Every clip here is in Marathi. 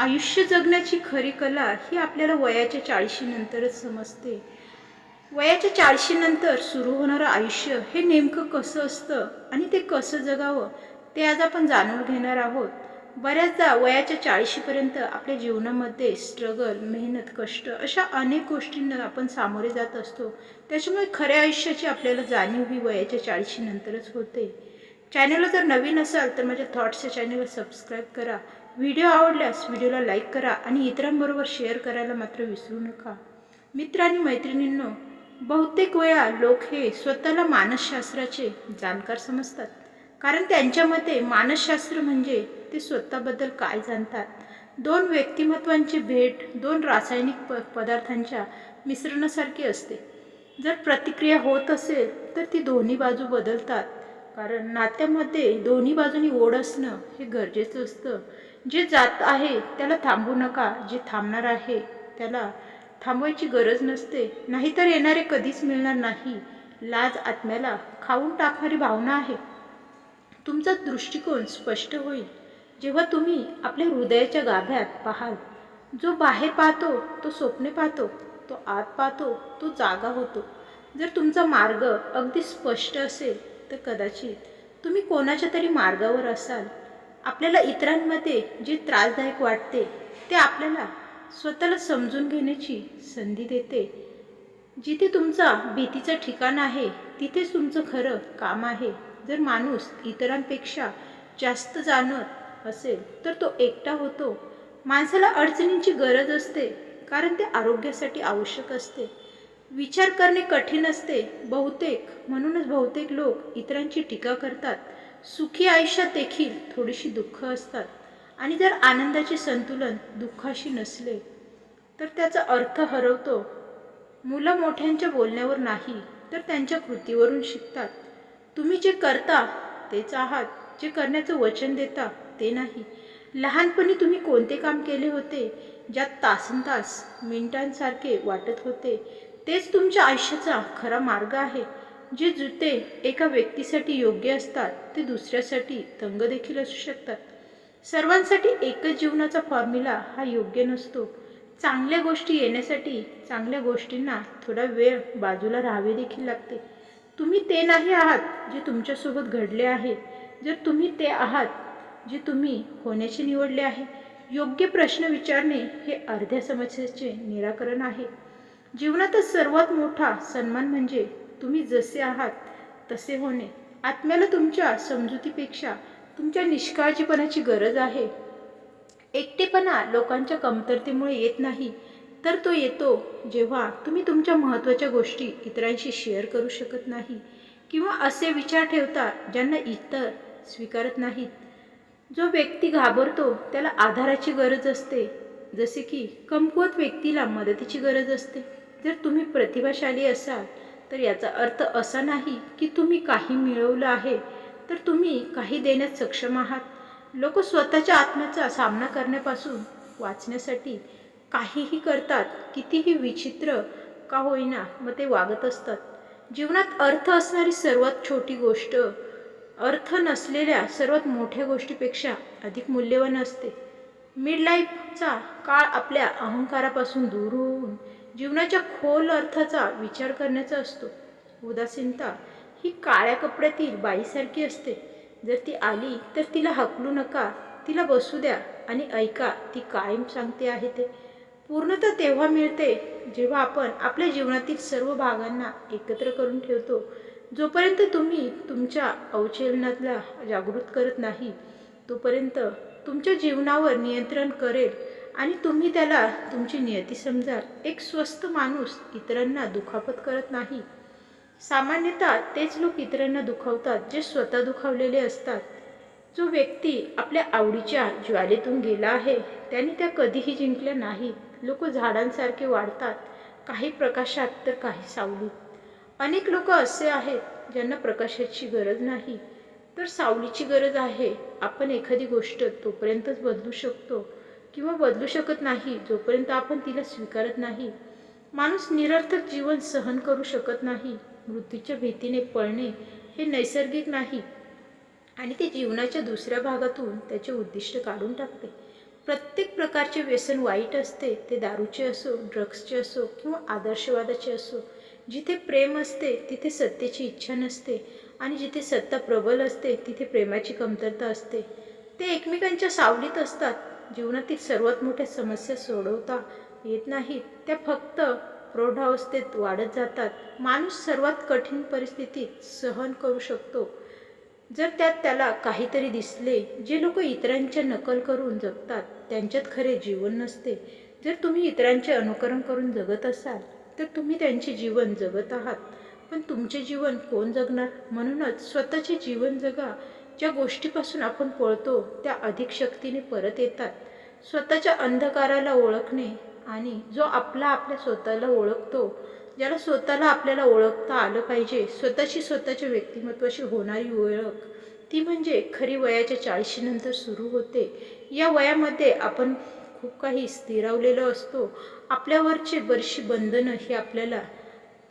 आयुष्य जगण्याची खरी कला ही आपल्याला वयाच्या चाळीशीनंतरच समजते. वयाच्या चाळीशीनंतर सुरू होणारं आयुष्य हे नेमकं कसं असतं आणि ते कसं जगावं ते आज आपण जाणून घेणार आहोत. बऱ्याचदा वयाच्या चाळीशीपर्यंत आपल्या जीवनामध्ये स्ट्रगल मेहनत कष्ट अशा अनेक गोष्टींना आपण सामोरे जात असतो. त्याच्यामुळे खऱ्या आयुष्याची आपल्याला जाणीव ही वयाच्या चाळीशीनंतरच होते. चॅनलला जर नवीन असाल तर माझ्या थॉट्सच्या चॅनलला सबस्क्राईब करा. व्हिडिओ आवडल्यास व्हिडिओला लाईक करा आणि इतरांबरोबर शेअर करायला मात्र विसरू नका. मित्र आणि मैत्रिणींनो बहुतेक वेळा लोक हे स्वतःला मानसशास्त्राचे जाणकार समजतात. कारण त्यांच्या मते मानसशास्त्र म्हणजे ते स्वतःबद्दल काय जाणतात? दोन व्यक्तिमत्वांची भेट दोन रासायनिक प पदार्थांच्या मिश्रणासारखी असते. जर प्रतिक्रिया होत असेल तर ती दोन्ही बाजू बदलतात. कारण नात्यामध्ये दोन्ही बाजूनी ओढ असणं हे गरजेचं असतं. जे जात आहे त्याला थांबू नका जे थांबणार आहे त्याला थांबवायची गरज नसते. नाहीतर येणारे कधीच मिळणार नाही. लाज आत्म्याला खाऊन टाकणारी भावना आहे. तुमचा दृष्टिकोन स्पष्ट होईल. जेव्हा तुम्ही आपल्या हृदयाच्या गाभ्यात पाहाल जो बाहेर पाहतो तो स्वप्ने पाहतो तो आत पाहतो तो जागा होतो. जर तुमचा मार्ग अगदी स्पष्ट असेल तर कदाचित तुम्ही कोणाच्या तरी मार्गावर असाल. आपल्याला इतरांमध्ये जे त्रासदायक वाटते ते आपल्याला स्वतःला समजून घेण्याची संधी देते. जिथे तुमचा भीतीचं ठिकाण आहे तिथेच तुमचं खरं काम आहे. जर माणूस इतरांपेक्षा जास्त जाणत असेल तर तो एकटा होतो. माणसाला अडचणींची गरज असते कारण ते आरोग्यासाठी आवश्यक असते. विचार करणे कठीण असते. बहुतेक म्हणूनच बहुतेक लोक इतरांची टीका करतात. सुखी आयुष्यात देखील थोडीशी दुःख असतात. आणि जर आनंदाचे संतुलन दुःखाशी नसले तर त्याचा अर्थ हरवतो. मुलं मोठ्यांच्या बोलण्यावर नाही तर त्यांच्या कृतीवरून शिकतात. तुम्ही जे करता तेच आहात. जे करण्याचं वचन देता ते नाही. लहानपणी तुम्ही कोणते काम केले होते ज्यात तासन तास मिनिटांसारखे वाटत होते तेच तुमच्या आयुष्याचा खरा मार्ग आहे. जे जुते एका व्यक्तीसाठी योग्य असतात ते दुसऱ्यासाठी तंग देखील असू शकतात. सर्वांसाठी एकच जीवनाचा फॉर्म्युला हा योग्य नसतो. चांगल्या गोष्टी येण्यासाठी चांगल्या गोष्टींना थोडा वेळ बाजूला राहावे देखील लागते. तुम्ही ते नाही आहात जे तुमच्यासोबत घडले आहे. जर तुम्ही ते आहात जे तुम्ही होण्याचे निवडले आहे योग्य प्रश्न विचारणे हे अर्ध्या समस्येचे निराकरण आहे. जीवनात सर्वात मोठा सन्मान म्हणजे तुम्ही जसे आहात तसे होणे. आत्म्याला तुमच्या समजुतीपेक्षा तुमच्या निष्काळजीपणाची गरज आहे. एकटेपणा लोकांच्या कमतरतेमुळे येत नाही. तर तो येतो जेव्हा तुम्ही तुमच्या महत्त्वाच्या गोष्टी इतरांशी शेअर करू शकत नाही किंवा असे विचार ठेवता ज्यांना इतर स्वीकारत नाहीत. जो व्यक्ती घाबरतो त्याला आधाराची गरज असते. जसे की कमकुवत व्यक्तीला मदतीची गरज असते. जर तुम्ही प्रतिभाशाली असाल तर याचा अर्थ असा नाही की तुम्ही काही मिळवलं आहे तर तुम्ही काही देण्यात सक्षम आहात. लोक स्वतःच्या आत्म्याचा सामना करण्यापासून वाचण्यासाठी काहीही करतात कितीही विचित्र का होईना मग ते वागत असतात. जीवनात अर्थ असणारी सर्वात छोटी गोष्ट अर्थ नसलेल्या सर्वात मोठ्या गोष्टीपेक्षा अधिक मूल्यवान असते. मिड लाईफचा काळ आपल्या अहंकारापासून दूर होऊन जीवनाच्या खोल अर्थाचा विचार करण्याचा असतो. उदासीनता ही काळ्या कपड्यातील बाईसारखी असते. जर ती आली तर तिला हकलू नका तिला बसू द्या आणि ऐका ती कायम सांगते आहे ते. पूर्णतः तेव्हा मिळते जेव्हा आपण आपल्या जीवनातील सर्व भागांना एकत्र करून ठेवतो. जोपर्यंत तुम्ही तुमच्या अवचलनातला जागृत करत नाही तोपर्यंत तुमच्या जीवनावर नियंत्रण करेल आणि तुम्ही त्याला तुमची नियती समजाल एक स्वस्त माणूस इतरांना दुखापत करत नाही. सामान्यतः तेच लोक इतरांना दुखावतात जे स्वतः दुखावलेले असतात. जो व्यक्ती आपल्या आवडीच्या ज्वालेतून गेला आहे त्याने त्या कधीही जिंकल्या नाहीत. लोक झाडांसारखे वाढतात काही प्रकाशात तर काही सावलीत. अनेक लोक असे आहेत ज्यांना प्रकाशाची गरज नाही. तर सावलीची गरज आहे आपण एखादी गोष्ट तोपर्यंतच बदलू शकतो. किंवा बदलू शकत नाही जोपर्यंत आपण तिला स्वीकारत नाही. माणूस निरर्थक जीवन सहन करू शकत नाही. मृत्यूच्या भीतीने पळणे हे नैसर्गिक नाही आणि ते जीवनाच्या दुसऱ्या भागातून त्याचे उद्दिष्ट काढून टाकते. प्रत्येक प्रकारचे व्यसन वाईट असते ते दारूचे असो ड्रग्सचे असो किंवा आदर्शवादाचे असो. जिथे प्रेम असते तिथे सत्तेची इच्छा नसते आणि जिथे सत्ता प्रबल असते तिथे प्रेमाची कमतरता असते. ते एकमेकांच्या सावलीत असतात जीवनातील सर्वात मोठ्या समस्या सोडवता येत नाहीत. त्या फक्त प्रौढावस्थेत वाढत जातात. माणूस सर्वात कठीण परिस्थितीत सहन करू शकतो. जर त्यात त्याला काहीतरी दिसले जे लोक इतरांच्या नकल करून जगतात त्यांच्यात खरे जीवन नसते. जर तुम्ही इतरांचे अनुकरण करून जगत असाल तर तुम्ही त्यांचे जीवन जगत आहात. पण तुमचे जीवन कोण जगणार? म्हणूनच स्वतःचे जीवन जगा. ज्या गोष्टीपासून आपण पळतो त्या अधिक शक्तीने परत येतात. स्वतःच्या अंधकाराला ओळखणे आणि जो आपला आपल्या स्वतःला ओळखतो ज्याला स्वतःला आपल्याला ओळखता आलं पाहिजे स्वतःची स्वतःच्या व्यक्तिमत्वाशी होणारी ओळख ती म्हणजे खरी वयाच्या चाळीशीनंतर सुरू होते. या वयामध्ये आपण खूप काही स्थिरावलेलं असतो. आपल्यावरचे बरीचशी बंधनं ही आपल्याला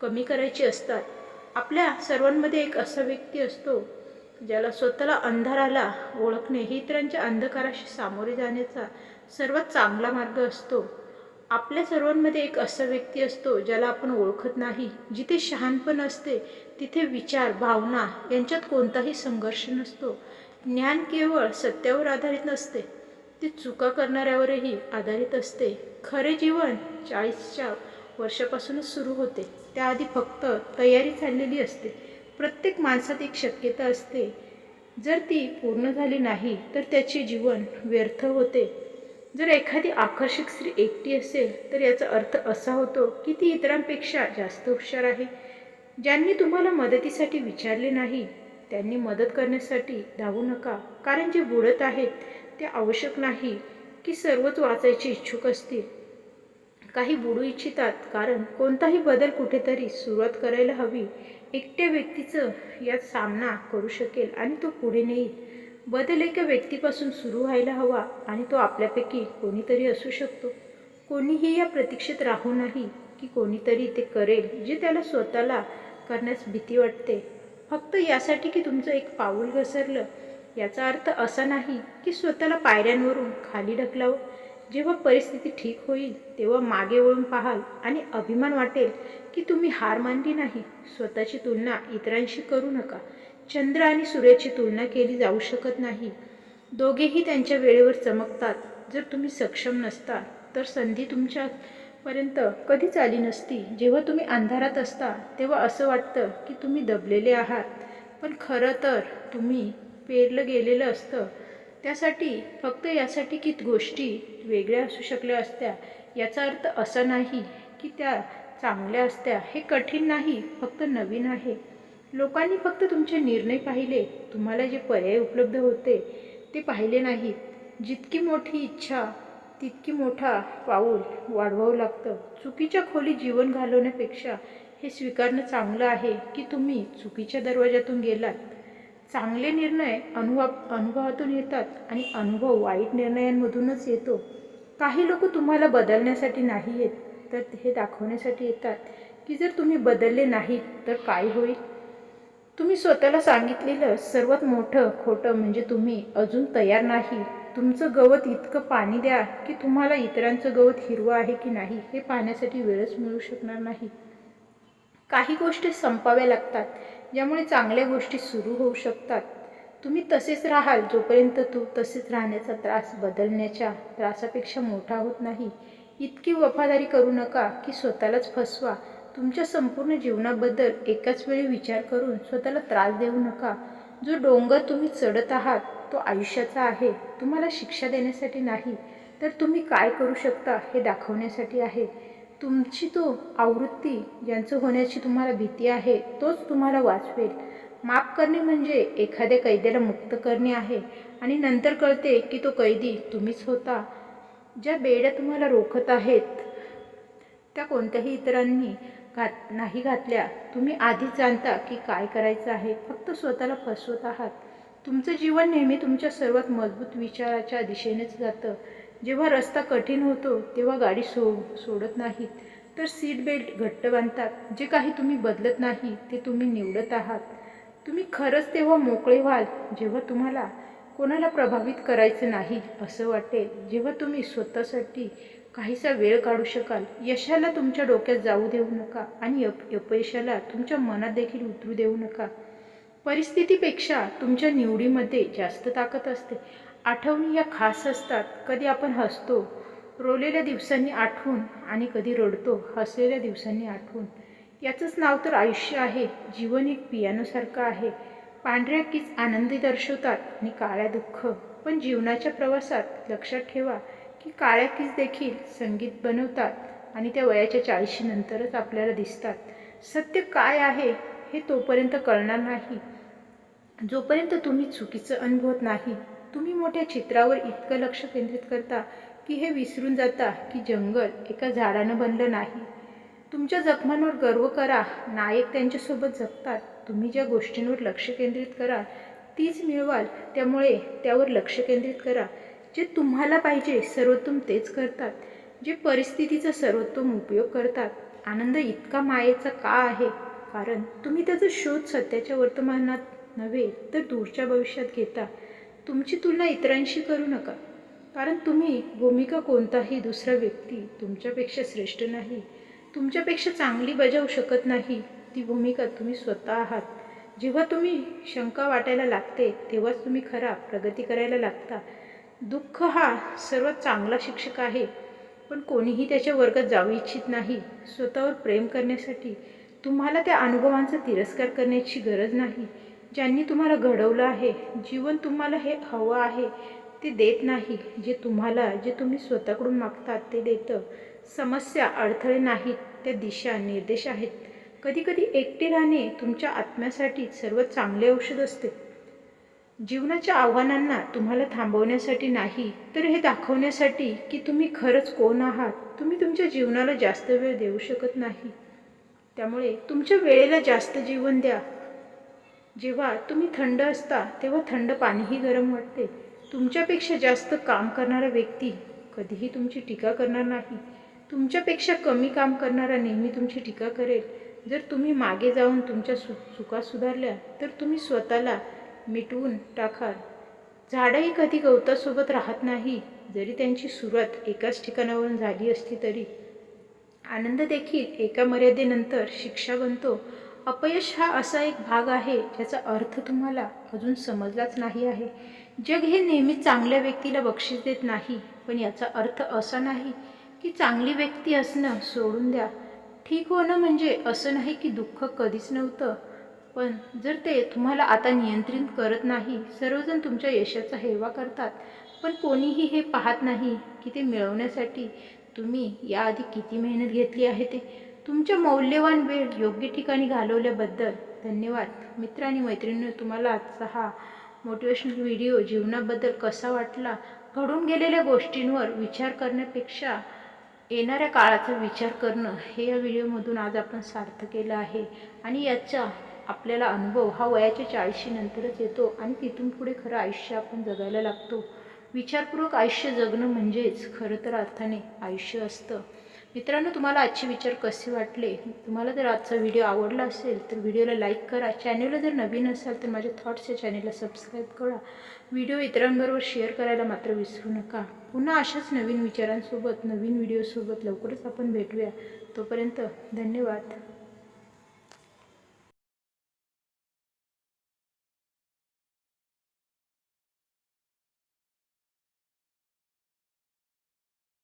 कमी करायची असतात. आपल्या सर्वांमध्ये एक असा व्यक्ती असतो ज्याला स्वतःला अंधाराला ओळखणे ही इतरांच्या अंधकाराशी सामोरे जाण्याचा सर्वात चांगला मार्ग असतो. आपल्या सर्वांमध्ये एक असा व्यक्ती असतो ज्याला आपण ओळखत नाही. जिथे शहाणपण असते तिथे विचार भावना यांच्यात कोणताही संघर्ष नसतो. ज्ञान केवळ सत्यावर आधारित नसते. ते चुका करणाऱ्यावरही आधारित असते. खरे जीवन चाळीसच्या वर्षापासूनच सुरू होते. त्याआधी फक्त तयारी चाललेली असते. प्रत्येक माणसात एक शक्यता असते. जर ती पूर्ण झाली नाही तर त्याचे जीवन व्यर्थ होते. जर एखादी आकर्षक स्त्री एकटी असेल तर याचा अर्थ असा होतो की ती इतरांपेक्षा जास्त हुशार आहे. ज्यांनी तुम्हाला मदतीसाठी विचारले नाही त्यांनी मदत करण्यासाठी धावू नका. कारण जे बुडत आहेत ते आवश्यक नाही की सर्वच वाचायचे इच्छुक असतील. काही बुडू इच्छितात. कारण कोणताही बदल कुठेतरी सुरुवात करायला हवी. एकट्या व्यक्तीचं यात सामना करू शकेल आणि तो पुढे नेईल. बदल एका व्यक्तीपासून सुरू व्हायला हवा आणि तो आपल्यापैकी कोणीतरी असू शकतो. कोणीही या प्रतीक्षेत राहू नाही की कोणीतरी ते करेल जे त्याला स्वतःला करण्यास भीती वाटते. फक्त यासाठी की तुमचं एक पाऊल घसरलं. याचा अर्थ असा नाही की स्वतःला पायऱ्यांवरून खाली ढकलावं. जेव्हा परिस्थिती ठीक होईल तेव्हा मागे वळून पाहाल आणि अभिमान वाटेल की तुम्ही हार मानली नाही. स्वतःची तुलना इतरांशी करू नका. चंद्र आणि सूर्याची तुलना केली जाऊ शकत नाही. दोघेही त्यांच्या वेळेवर चमकतात. जर तुम्ही सक्षम नसता तर संधी तुमच्यापर्यंत कधीच आली नसती. जेव्हा तुम्ही अंधारात असता तेव्हा असं वाटतं की तुम्ही दबलेले आहात. पण खरं तर तुम्ही पेरलं गेलेलं असतं. त्यासाठी फक्त यासाठी की गोष्टी वेगळ्या असू शकल्या असत्या याचा अर्थ असा नाही की त्या चांगल्या असत्या. हे कठीण नाही फक्त नवीन आहे. लोकांनी फक्त तुमचे निर्णय पाहिले. तुम्हाला जे पर्याय उपलब्ध होते ते पाहिले नाहीत. जितकी मोठी इच्छा तितकी मोठा पाऊल वाढवावं लागतं. चुकीच्या खोली जीवन घालवण्यापेक्षा हे स्वीकारणं चांगलं आहे की तुम्ही चुकीच्या दरवाजातून गेलात? चांगले निर्णय अनुभव अनुभवातून येतात आणि अनुभव वाईट निर्णयांमधूनच येतो. काही लोक तुम्हाला बदलण्यासाठी नाही येत तर हे दाखवण्यासाठी येतात की जर तुम्ही बदलले नाहीत तर काय होईल? तुम्ही स्वतःला सांगितलेलं सर्वात मोठं खोटं म्हणजे तुम्ही अजून तयार नाही. तुमचं गवत इतकं पाणी द्या की तुम्हाला इतरांचं गवत हिरवं आहे की नाही हे पाहण्यासाठी वेळच मिळू शकणार नाही. काही गोष्टी संपाव्या लागतात. ज्यामुळे चांगल्या गोष्टी सुरू होऊ शकतात. तुम्ही तसेच राहाल जोपर्यंत तू तसेच राहण्याचा त्रास बदलण्याच्या त्रासापेक्षा मोठा होत नाही. इतकी वफादारी करू नका की स्वतःलाच फसवा. तुमच्या संपूर्ण जीवनाबद्दल एकाच वेळी विचार करून स्वतःला त्रास देऊ नका. जो डोंगर तुम्ही चढत आहात तो आयुष्याचा आहे. तुम्हाला शिक्षा देण्यासाठी नाही. तर तुम्ही काय करू शकता हे दाखवण्यासाठी आहे. तुमची तो आवृत्ती ज्यांचं होण्याची तुम्हाला भीती आहे तोच तुम्हाला वाचवेल. माफ करणे म्हणजे एखाद्या कैद्याला मुक्त करणे आहे आणि नंतर कळते की तो कैदी तुम्हीच होता. ज्या बेड्या तुम्हाला रोखत आहेत त्या कोणत्याही इतरांनी घात नाही घातल्या. तुम्ही आधीच जाणता की काय करायचं आहे. फक्त स्वतःला फसवत आहात. तुमचं जीवन नेहमी तुमच्या सर्वात मजबूत विचाराच्या दिशेनेच जातं. जेव्हा रस्ता कठीण होतो तेव्हा गाडी सो सोडत नाहीत. तर सीट बेल्ट घट्ट बांधतात. जे काही तुम्ही बदलत नाही ते तुम्ही निवडत आहात. तुम्ही खरंच तेव्हा मोकळे व्हाल जेव्हा तुम्हाला कोणाला प्रभावित करायचं नाही असं वाटेल. जेव्हा तुम्ही स्वतःसाठी काहीसा वेळ काढू शकाल यशाला तुमच्या डोक्यात जाऊ देऊ नका आणि अप अपयशाला तुमच्या मनात देखील उतरू देऊ नका. परिस्थितीपेक्षा तुमच्या निवडीमध्ये जास्त ताकद असते. आठवणी या खास असतात. कधी आपण हसतो रोलेल्या दिवसांनी आठवून आणि कधी रडतो हसलेल्या दिवसांनी आठवून. याचंच नाव तर आयुष्य आहे. जीवन एक पियानोसारखं आहे. पांढऱ्या कीच आनंदी दर्शवतात आणि काळ्या दुःख. पण जीवनाच्या प्रवासात लक्षात ठेवा की काळ्या कीच देखील संगीत बनवतात आणि त्या वयाच्या चाळीशीनंतरच आपल्याला दिसतात. सत्य काय आहे हे तोपर्यंत कळणार नाही. जोपर्यंत तुम्ही चुकीचं अनुभवत नाही तुम्ही मोठ्या चित्रावर इतकं लक्ष केंद्रित करता की हे विसरून जाता की जंगल एका झाडानं बनलं नाही. तुमच्या जखमांवर गर्व करा. नायक त्यांच्यासोबत जगतात. तुम्ही ज्या गोष्टींवर लक्ष केंद्रित कराल तीच मिळवाल. त्यामुळे त्यावर लक्ष केंद्रित करा. जे तुम्हाला पाहिजे सर्वोत्तम तेच करतात. जे परिस्थितीचा सर्वोत्तम उपयोग करतात. आनंद इतका मायेचा का आहे? कारण तुम्ही त्याचा शोध सध्याच्या वर्तमानात नव्हे तर दूरच्या भविष्यात घेता. तुमची तुलना इतरांशी करू नका. कारण तुम्ही भूमिका कोणताही दुसरा व्यक्ती तुमच्यापेक्षा श्रेष्ठ नाही तुमच्यापेक्षा चांगली बजावू शकत नाही ती भूमिका तुम्ही स्वतः आहात. जेव्हा तुम्ही शंका वाटायला लागते तेव्हाच तुम्ही खरा प्रगती करायला लागता. दुःख हा सर्वात चांगला शिक्षक आहे पण कोणीही त्याच्या वर्गात जाऊ इच्छित नाही. स्वतःवर प्रेम करण्यासाठी तुम्हाला त्या अनुभवांचा तिरस्कार करण्याची गरज नाही. ज्यांनी तुम्हाला घडवलं आहे जीवन तुम्हाला हे हवं आहे ते देत नाही. जे तुम्हाला जे तुम्ही स्वतःकडून मागतात ते देतं. समस्या अडथळे नाहीत त्या दिशा निर्देश आहेत. कधीकधी एकटे राहणे तुमच्या आत्म्यासाठी सर्व चांगले औषध असते. जीवनाच्या आव्हानांना तुम्हाला थांबवण्यासाठी नाही तर हे दाखवण्यासाठी की तुम्ही खरंच कोण आहात. तुम्ही तुमच्या जीवनाला जास्त वेळ देऊ शकत नाही. त्यामुळे तुमच्या वेळेला जास्त जीवन द्या. जेव्हा तुम्ही थंड असता तेव्हा थंड पाणीही गरम वाटते. तुमच्यापेक्षा जास्त काम करणारा व्यक्ती कधीही तुमची टीका करणार नाही. तुमच्यापेक्षा कमी काम करणारा नेहमी तुमची टीका करेल. जर तुम्ही मागे जाऊन तुमच्या सु चुका सुधारल्या तर तुम्ही स्वतःला मिटवून टाकाल झाडंही कधी गवतासोबत राहत नाही जरी त्यांची सुरुवात एकाच ठिकाणावरून झाली असली तरी. आनंद देखील एका मर्यादेनंतर शिक्षा बनतो. अपयश हा असा एक भाग आहे ज्याचा अर्थ तुम्हाला अजून समजलाच नाही आहे. जग हे नेहमी चांगल्या व्यक्तीला बक्षीस देत नाही पण याचा अर्थ असा नाही की चांगली व्यक्ती असणं सोडून द्या. ठीक होणं म्हणजे असं नाही की दुःख कधीच नव्हतं पण जर ते तुम्हाला आता नियंत्रित करत नाही सर्वजण तुमच्या यशाचा हेवा करतात. पण कोणीही हे पाहत नाही की ते मिळवण्यासाठी तुम्ही याआधी किती मेहनत घेतली आहे ते? तुमच्या मौल्यवान वेळ योग्य ठिकाणी घालवल्याबद्दल धन्यवाद. मित्र आणि मैत्रिणी तुम्हाला आजचा हा मोटिवेशनल व्हिडिओ जीवनाबद्दल कसा वाटला? घडून गेलेल्या गोष्टींवर विचार करण्यापेक्षा येणाऱ्या काळाचा विचार करणं हे या व्हिडिओमधून आज आपण सार्थ केलं आहे. आणि याचा आपल्याला अनुभव हा वयाच्या चाळीशी नंतरच येतो आणि तिथून पुढे खरं आयुष्य आपण जगायला लागतो. विचारपूर्वक आयुष्य जगणं म्हणजेच खरं तर अर्थाने आयुष्य असतं. मित्रांनो तुम्हाला आजचे विचार कसे वाटले? तुम्हाला जर आजचा व्हिडिओ आवडला असेल तर व्हिडिओला लाईक करा. चॅनलला जर नवीन असाल तर माझ्या थॉट्स या चॅनलला सबस्क्राईब करा. व्हिडिओ इतरांबरोबर शेअर करायला मात्र विसरू नका. पुन्हा अशाच नवीन विचारांसोबत नवीन व्हिडिओसोबत लवकरच आपण भेटूया. तोपर्यंत धन्यवाद.